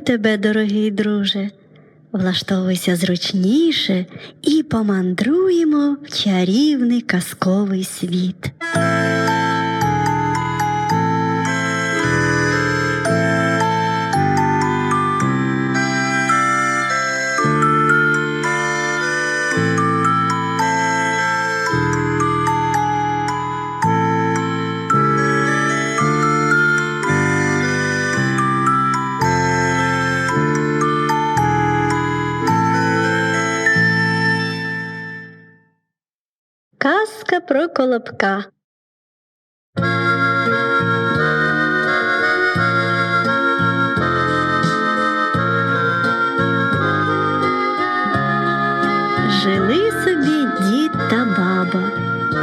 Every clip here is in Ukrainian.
тебе, дорогий друже. Влаштовуйся зручніше і помандруємо в чарівний казковий світ. Казка про колобка. Жили собі дід та баба,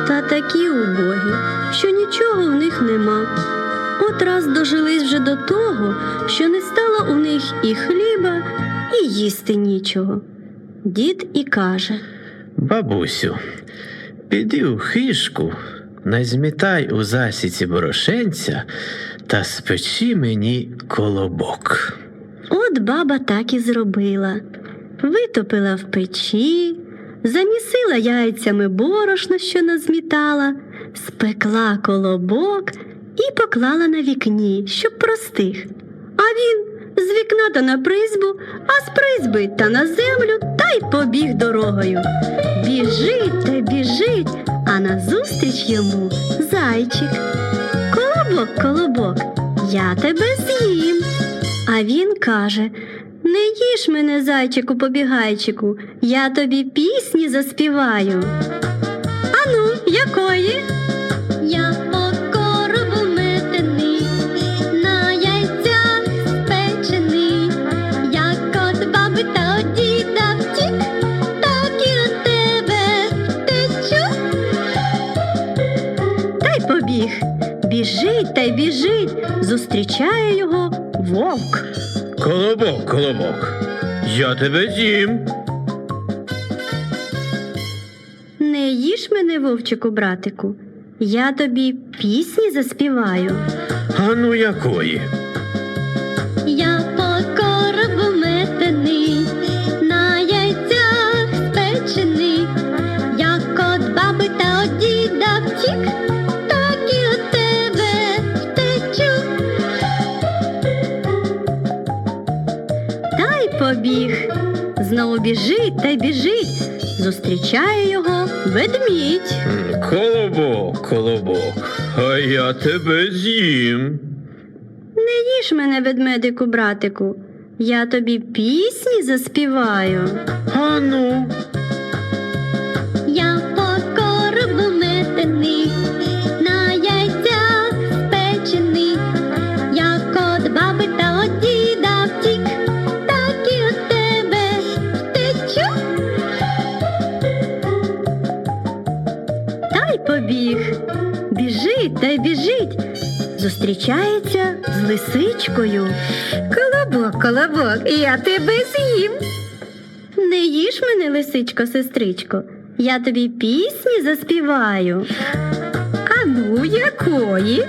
та такі убогі, що нічого в них нема. От раз дожились вже до того, що не стало у них і хліба, і їсти нічого. Дід і каже. Бабусю, піди у хишку, назмітай у засіці борошенця та спечи мені колобок. От баба так і зробила. Витопила в печі, замісила яйцями борошно, що назмітала, спекла колобок і поклала на вікні, щоб простих. А він з вікна та на призьбу, а з призьби та на землю, та й побіг дорогою. Біжить та біжить, а назустріч йому зайчик. Колобок, колобок, я тебе з'їм. А він каже: Не їж мене, зайчику побігайчику, я тобі пісні заспіваю. Ану, якої? Побіг. Біжить та й біжить, зустрічає його вовк. Колобок, колобок, я тебе з'їм. Не їж мене, вовчику, братику, я тобі пісні заспіваю. А ну якої? Та й побіг. Знову біжить та й біжить. Зустрічає його ведмідь. Колобок, колобок, а я тебе з'їм. Не їж мене, ведмедику, братику, я тобі пісні заспіваю. А й побіг. Біжить та й біжить. Зустрічається з лисичкою. Колобок, колобок, я тебе з'їм. Не їж мене, лисичко, сестричко, я тобі пісні заспіваю. А ну, якої?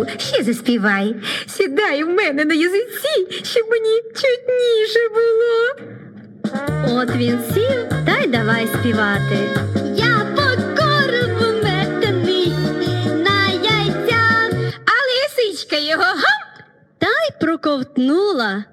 Ану ну, ще заспівай. Сідай в мене на язиці, щоб мені чутніше було. От він сів та й давай співати. Я по коробу метений, на яйцях, а лисичка його гам. Та й проковтнула.